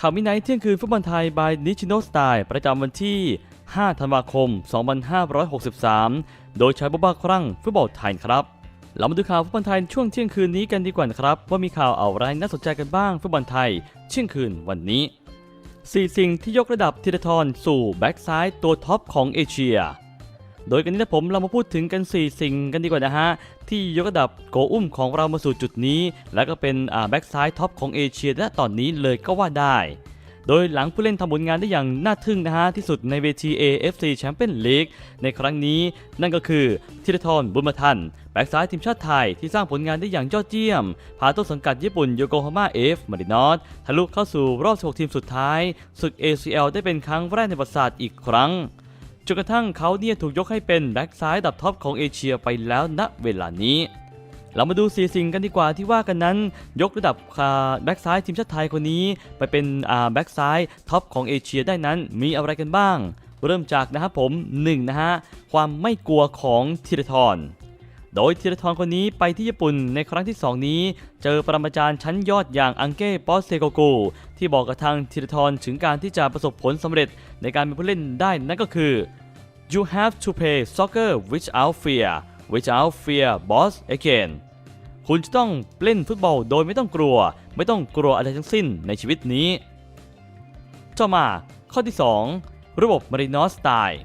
ข่าวมิไนท์เที่ยงคืนฟุตบอลไทย by นิชิโนสไตล์ประจำวันที่ 5 ธันวาคม 2563 โดยใช้บ๊อบบ้าครั่งฟุตบอลไทยครับ เรามาดูข่าวฟุตบอลไทยช่วงเที่ยงคืนนี้กันดีกว่านะครับ ว่ามีข่าวอะไรน่าสนใจกันบ้างฟุตบอลไทยเที่ยงคืนวันนี้ 4 สิ่งที่ยกระดับธีรทรสู่แบ็กซ้ายตัวท็อปของเอเชีย โดยกันนี้นะผมเรามาพูดถึงกัน 4 สิ่งกันดีกว่านะฮะ ที่ยกระดับโกอุ้มของเรามาสู่จุดนี้ แล้วก็เป็นแบ็กซ้ายท็อปของเอเชียณตอนนี้เลยก็ว่าได้ โดยหลังผู้เล่นทำผลงานได้อย่างน่าทึ่งนะฮะ ที่สุดในเวที AFC Champions League ในครั้งนี้ นั่นก็คือธีรทรบุญมาทันแบ็กซ้ายทีมชาติไทยที่สร้างผลงานได้อย่างยอดเยี่ยม พาต้นสังกัดญี่ปุ่นโยโกฮาม่าเอฟมารินอสทะลุเข้าสู่รอบ 16 ทีมสุดท้ายศึก ACL ได้เป็นครั้งแรกในประวัติศาสตร์อีกครั้ง จนกระทั่งเขาเนี่ยถูกยกให้เป็นแบ็กซ้ายดับท็อปของเอเชียไปแล้วณเวลานี้ เรามาดูสีสิ่งกันดีกว่าที่ว่ากันนั้น ยกระดับแบ็กซ้ายทีมชาติไทยคนนี้ ไปเป็นแบ็กซ้ายท็อปของเอเชียได้นั้นมีอะไรกันบ้าง เริ่มจากนะครับผม1นะฮะความไม่กลัวของธีรทร โดยธีรทรคนนี้ไปที่ญี่ปุ่นในครั้งที่ 2 นี้ เจอปรมาจารย์ชั้นยอดอย่างอังเก้ปอสเซโกโกที่บอกกับทางธีรทรถึงการที่จะประสบผลสำเร็จในการเป็นผู้เล่นได้นั่นก็คือ you have to play soccer without fear without fear boss again คุณจะต้องเล่นฟุตบอลโดยไม่ต้องกลัว ไม่ต้องกลัวอะไรทั้งสิ้นในชีวิตนี้ต่อมาข้อที่ 2 ระบบมารินอสสไตล์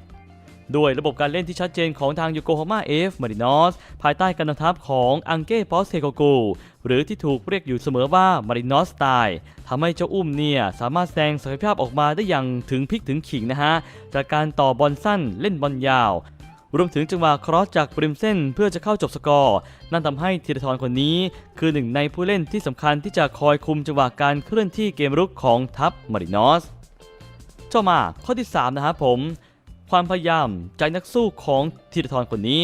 ด้วยระบบการเล่นที่ชัดเจนของทางยูโกฮาม่าเอฟมารินอสภายใต้การนำทัพของอังเก้ปอสเทโกกูหรือที่ถูกเรียกอยู่เสมอว่ามารินอสสไตล์ทำให้เจ้าอุ้มเนี่ยสามารถแสดงศักยภาพออกมาได้อย่างถึงพลิกถึงขิงนะฮะ จากการต่อบอลสั้นเล่นบอลยาวรวมถึงจังหวะครอสจากปริมเส้นเพื่อจะเข้าจบสกอร์ นั่นทำให้ธีรทรคนนี้ คือหนึ่งในผู้เล่นที่สำคัญที่จะคอยคุมจังหวะการเคลื่อนที่เกมรุกของทัพมารินอสต่อมาข้อที่ 3 นะครับผม ความพยายามใจนักสู้ของธีรทรคนนี้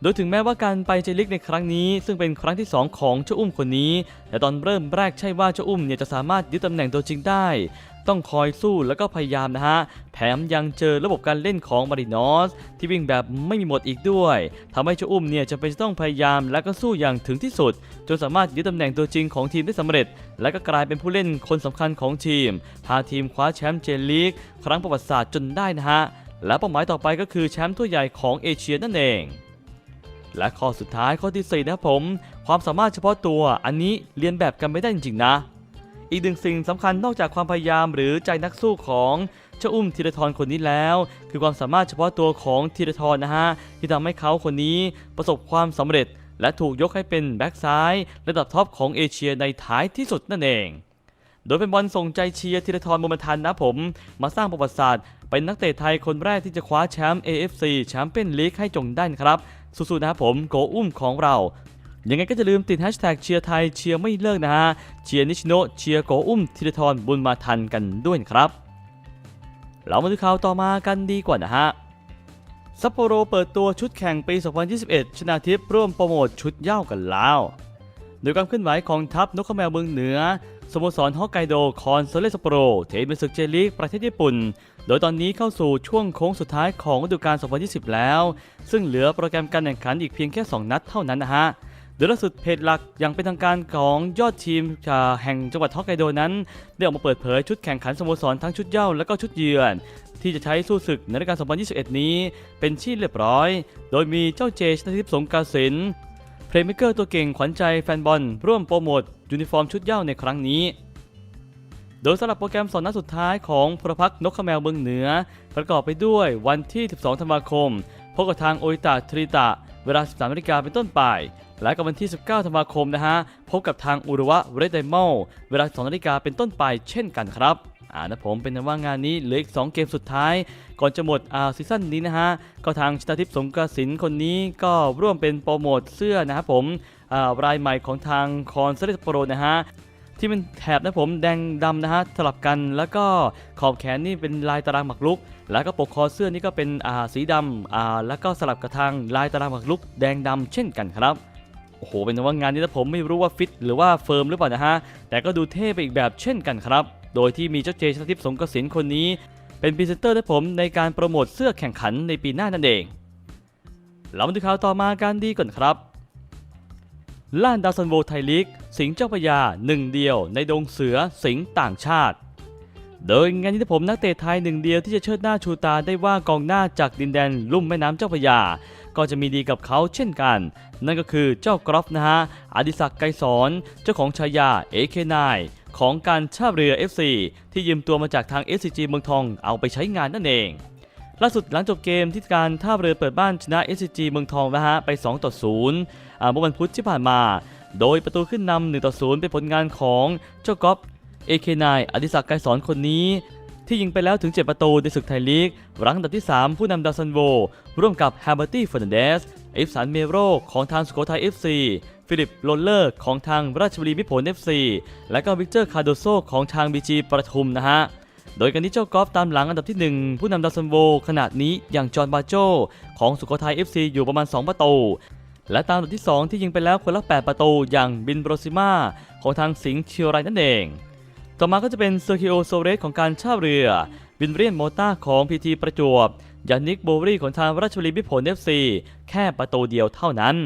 โดยถึงแม้ว่าการไปเจลิกในครั้งนี้ ซึ่งเป็นครั้งที่ 2 ของเจ้าอุ้มคนนี้ แต่ตอนเริ่มแรกใช่ว่าเจ้าอุ้มเนี่ยจะสามารถยึดตำแหน่งตัวจริงได้ ต้องคอยสู้แล้วก็พยายามนะฮะ แถมยังเจอระบบการเล่นของมารินอส ที่วิ่งแบบไม่มีหมดอีกด้วยทำให้เจ้าอุ้มเนี่ยจะเป็นต้องพยายามและก็สู้อย่างถึงที่สุด จนสามารถยึดตำแหน่งตัวจริงของทีมได้สำเร็จ และก็กลายเป็นผู้เล่นคนสำคัญของทีม พาทีมคว้าแชมป์เจลีกครั้งประวัติศาสตร์จนได้นะฮะ และเป้าหมายต่อไปก็คือแชมป์ถ้วยใหญ่ของเอเชียนั่นเอง และข้อสุดท้ายข้อที่4นะผม ความสามารถเฉพาะตัวอันนี้เรียนแบบกันไม่ได้จริงๆนะ อีกหนึ่งสิ่งสำคัญนอกจากความพยายามหรือใจนักสู้ของเจ้าอุ้มธีรทรคนนี้แล้ว คือความสามารถเฉพาะตัวของธีรทรนะฮะที่ทำให้เขาคนนี้ประสบความสำเร็จ และถูกยกให้เป็นแบ็กซ้าย ระดับท็อปของเอเชียในท้ายที่สุดนั่นเองโดยเป็นบอลส่งใจเชียร์ธีรทรบุมทันนะผม มาสร้างประวัติศาสตร์ เป็นนักเตะไทยคนแรกที่จะคว้าแชมป์ AFC แชมเปี้ยนลีกให้จงได้นะครับ สู้ๆนะครับผมโกอุ้มของเรายังไงก็จะลืมติดแฮชแท็กเชียร์ไทยเชียร์ไม่เลิกนะฮะ เชียร์นิชโนเชียร์โกอุ้มธีรทรบุญมาทันกันด้วยครับ เรามาดูข่าวต่อมากันดีกว่านะฮะซัปโปโรเปิดตัวชุดแข่งปี 2021 ชนาทิพย์ร่วมโปรโมทชุดเย้ากันแล้ว โดยความเคลื่อนไหวของทัพนกขแมวเมืองเหนือสโมสรฮอกไกโดคอนโซเลสโปโรเทนเป็นศึกเจลีกประเทศญี่ปุ่น โดยตอนนี้เข้าสู่ช่วงโค้งสุดท้ายของฤดูกาล 2020 แล้ว ซึ่งเหลือโปรแกรมการแข่งขันอีกเพียงแค่ 2 นัดเท่านั้นนะฮะโดยล่าสุดเพจหลักอย่างเป็นทางการของยอดทีมจากแห่งจังหวัดฮอกไกโดนั้น ได้ออกมาเปิดเผยชุดแข่งขันสโมสรทั้งชุดเย้าและก็ชุดเยือน ที่จะใช้สู้ศึกในฤดูกาล 2021 นี้ เป็นที่เรียบร้อย โดยมีเจ้าเจชนทิพย์สงกาสินเพลย์เมเกอร์ตัวเก่งขวัญใจแฟนบอลร่วมโปรโมทยูนิฟอร์มชุดเย้าในครั้งนี้ โดยสำหรับโปรแกรมสอนนัดสุดท้ายของพลพักนกขแมวเมืองเหนือ ประกอบไปด้วยวันที่ 12 ธันวาคม พบกับทางโออิตาทริตะ เวลา 13นาฬิกาเป็นต้นไป และกับวันที่ 19 ธันวาคมนะฮะ พบกับทางอุรุวะเรดไดมอลเวลา 2นาฬิกาเป็นต้นไปเช่นกันครับอ่านะผมเป็นว่างานนี้เหลืออีก 2 เกมสุดท้าย ก่อนจะหมดอ่าซีซั่นนี้นะฮะ ก็ทางชนาทิพย์สงกระสินคนนี้ก็ร่วมเป็นโปรโมทเสื้อนะครับผมรายใหม่ของทางคอนเซเลสโปรนะฮะ ที่เป็นแถบนะผมแดงดำนะฮะสลับกันแล้วก็ขอบแขนนี่เป็นลายตารางหมากรุก แล้วก็ปกคอเสื้อนี่ก็เป็นอ่าสีดำอ่าแล้วก็สลับกับทางลายตารางหมากรุก แดงดำเช่นกันครับโอ้โหเป็นว่างานนี้นะผมไม่รู้ว่าฟิตหรือว่าเฟิร์มหรือเปล่านะฮะแต่ก็ดูเท่ไปอีกแบบเช่นกันครับ โดยที่มีเจ้าเจชนทิพย์สงกสินคนนี้ เป็นพรีเซนเตอร์นะผมในการโปรโมทเสื้อแข่งขันในปีหน้านั่นเองเรามาดูข่าวต่อมากันดีก่อนครับ ล้านดาวซันโวไทยลีก สิงห์เจ้าพยาหนึ่งเดียวในดงเสือสิงห์ต่างชาติ โดยงานนี้ผมนักเตะไทยหนึ่งเดียวที่จะเชิดหน้าชูตาได้ว่ากองหน้าจากดินแดนลุ่มแม่น้ำเจ้าพยา ก็จะมีดีกับเขาเช่นกัน นั่นก็คือเจ้ากรอฟนะฮะอดิศักดิ์ไกรสอนเจ้าของฉายา AK9 ของการท่าเรือ FC ที่ยืมตัวมาจากทาง SCG เมืองทองเอาไปใช้งานนั่นเอง ล่าสุดหลังจบเกมที่การท่าเรือเปิดบ้านชนะ SCG เมืองทองนะฮะไป 2 ต่อ0เมื่อวันพุธที่ผ่านมา โดยประตูขึ้นนำ1ต่อ0เป็นผลงานของเจ้ากอฟ AK9 อดิศักดิ์ไกรสอนคนนี้ ที่ยิงไปแล้วถึง 7 ประตูในศึกไทยลีกรังอันดับที่ 3 ผู้นำดาวซันโว ร่วมกับแฮมเบอร์ตี้เฟอร์นันเดสเอฟสันเมโรของทางสุโขทัย FC ฟิลิปโรลเลอร์ของทางราชบุรีมิผล FC และก็วิกเตอร์คาโดโซของทางบีจีประทุมนะฮะ โดยการที่เจ้ากอล์ฟตามหลังอันดับที่ 1 ผู้นำดาวซันโวขนาดนี้อย่างจอห์นบาโจของสุโขทัย FC อยู่ประมาณ 2 ประตูและตามอันดับที่ 2 ที่ยิงไปแล้วคนละ 8 ประตูอย่างบินโบรซิมาของทางสิงห์เชียวไรนั่นเอง ต่อมาก็จะเป็นเซอร์คิโอโซเรสของการช่าเรือวินเรียนโมต้าของพีทีประจวบยานิกโบวรี่ของทางราชบุรีมิตรผล FC แค่ประตูเดียวเท่านั้น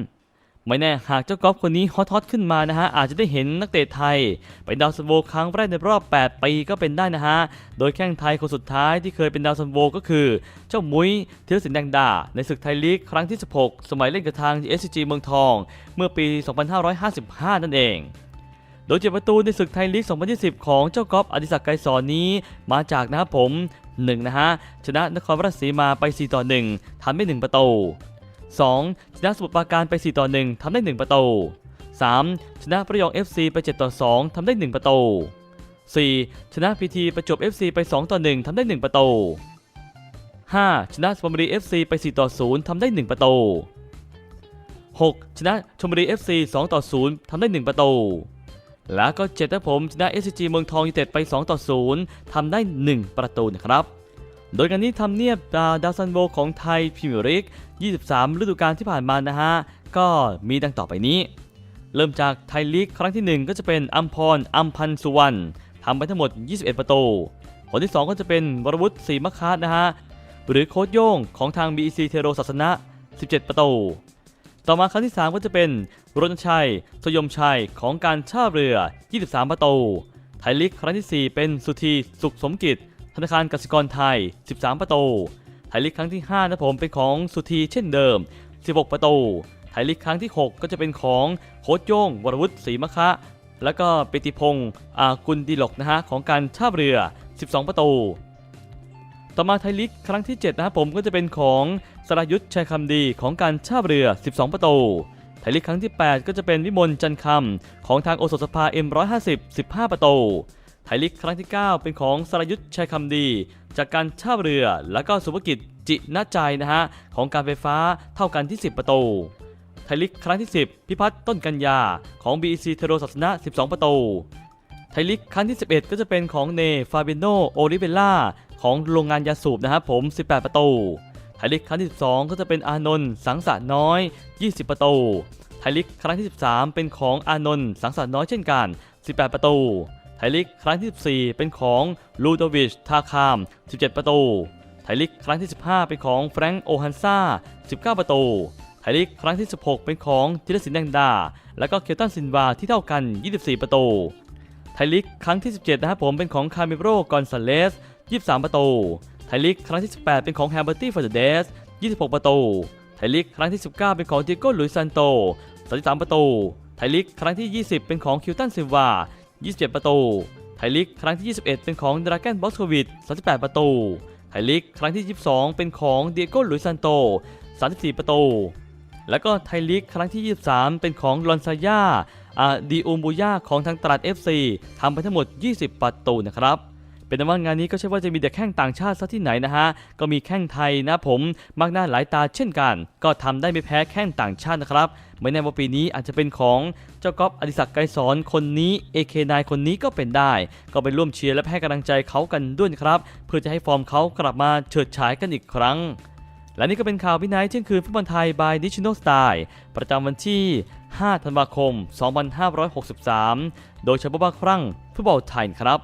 ไม่แน่หากเจ้ากอล์ฟคนนี้ฮอตฮอตขึ้นมานะฮะอาจจะได้เห็นนักเตะไทย เป็นดาวซันโวครั้งแรกในรอบ 8 ปีก็เป็นได้นะฮะ โดยแข้งไทยคนสุดท้ายที่เคยเป็นดาวซันโวก็คือ เจ้ามุ้ยธีรศิลป์แดงดา ในศึกไทยลีกครั้งที่ 16 สมัยเล่นกับทาง SCG เมืองทอง เมื่อปี 2555 นั่นเองโดยเจ็ดประตูในศึกไทยลีก 2020 ของเจ้ากอล์ฟอดิศักดิ์ไกรสอนนี้มาจากนะครับผม1นะฮะชนะนครราชสีมาไป 4 ต่อ 1ทำได้1ประตู 2. ชนะสมุทรปราการไป 4 ต่อ 1ทำได้ 1 ประตู 3. ชนะประยอง FC ไป 7 ต่อ 2ทำได้ 1 ประตู 4. ชนะพีทีประจวบ FC ไป 2 ต่อ 1ทำได้ 1 ประตู 5. ชนะสมบุรี FC ไป 4 ต่อ 0ทำได้ 1 ประตู 6. ชนะชมบุรี FC 2 ต่อ 0ทำได้ 1 ประตู แล้วก็7นะผมชนะ SCG เมืองทองยูเต็ดไป 2 ต่อ 0ทำได้ 1 ประตูนะครับ โดยการนี้ทำเนียบดาวซันโวของไทยพรีเมียร์ลีก 23 ฤดูกาลที่ผ่านมานะฮะ ก็มีดังต่อไปนี้ เริ่มจากไทยลีกครั้งที่ 1 ก็จะเป็นอัมพรอัมพันสุวรรณทำไปทั้งหมด 21 ประตู คนที่ 2 ก็จะเป็นวรวุฒิศรีมะคาดนะฮะ หรือโค้ชโย่งของทาง BEC เทโรศาสนะ 17 ประตู ต่อมาครั้งที่ 3 ก็จะเป็นรณชัย สยมชัยของการท่าเรือ 23 ประตู ไทยลีกครั้งที่ 4 เป็นสุธีสุขสมกิจ ธนาคารกสิกรไทย 13 ประตู ไทยลีกครั้งที่ 5 นะผมเป็นของสุธีเช่นเดิม 16 ประตู ไทยลีกครั้งที่ 6 ก็จะเป็นของโค้ชโย่งวรวุฒิศรีมะคะ แล้วก็ปิติพงศ์อากุลดีหลกนะฮะของการท่าเรือ 12 ประตู ต่อมาไทยลีกครั้งที่ 7 นะครับผมก็จะเป็นของสรายุทธ์ชัยคำดีของการท่าเรือ 12 ประตูไทยลีกครั้งที่ 8 ก็จะเป็นวิมลจันคำของทางโอสถสภา M150 15 ประตู ไทยลีกครั้งที่ 9 เป็นของสรยุทธ์ชัยคำดี จากการท่าเรือ แล้วก็สุภกิจจินาใจนะฮะ ของการไฟฟ้าเท่ากันที่ 10 ประตู ไทยลีกครั้งที่ 10 พิพัฒน์ต้นกัญญา ของ BEC เทโรศาสนะ 12 ประตู ไทยลีกครั้งที่ 11 ก็จะเป็นของเนฟาเบโนโอลิเบล่าของโรงงานยาสูบนะครับผม 18 ประตูไทยลีกครั้งที่ 12 ก็จะเป็นอานนท์สังสะน้อย 20 ประตู ไทยลีกครั้งที่ 13 เป็นของอานนท์สังสะน้อยเช่นกัน 18 ประตู ไทยลีกครั้งที่ 14 เป็นของลูโดวิชทาคาม 17 ประตู ไทยลีกครั้งที่ 15 เป็นของแฟรงค์โอฮันซา19 ประตู ไทยลีกครั้งที่ 16 เป็นของธีรศิลป์แดงดา และก็เคลตันซินวาที่เท่ากัน 24 ประตู ไทยลีกครั้งที่ 17 นะครับผมเป็นของคาเมโรกอนซาเลส 23 ประตู ไทยลีกครั้งที่ 18 เป็นของแฮมเบอร์ตี้ฟอร์เดส 26 ประตู ไทยลีกครั้งที่ 19 เป็นของดิโก้ลุยซันโต 33 ประตู ไทยลีกครั้งที่ 20 เป็นของคิวตันซิลวา 27 ประตู ไทยลีกครั้งที่ 21 เป็นของดราแกนบอสโควิด38 ประตู ไทยลีกครั้งที่ 22 เป็นของเดิโก้ลุยซันโต 34 ประตู แล้วก็ไทยลีกครั้งที่ 23 เป็นของลอนซายาอาดีอูมบูย่าของทางตราด FC ทำไปทั้งหมด 20 ประตูนะครับ เป็นว่างานนี้ก็ใช่ว่าจะมีแต่แข้งต่างชาติซะที่ไหนนะฮะ ก็มีแข้งไทยนะผมมากหน้าหลายตาเช่นกัน ก็ทำได้ไม่แพ้แข้งต่างชาตินะครับ ไม่แน่ว่าปีนี้อาจจะเป็นของเจ้าก๊อฟอดิศักดิ์ไกรสอนคนนี้ AK9 คนนี้ก็เป็นได้ ก็ไปร่วมเชียร์และให้กำลังใจเขากันด้วยครับ เพื่อจะให้ฟอร์มเขากลับมาเฉิดฉายกันอีกครั้งและนี่ก็เป็นข่าววินัยเที่ยงคืนฟุตบอลไทย by National Style ประจำวันที่ 5 ธันวาคม 2563 โดยเฉพาะบ้าครั่งฟุตบอลไทยครับ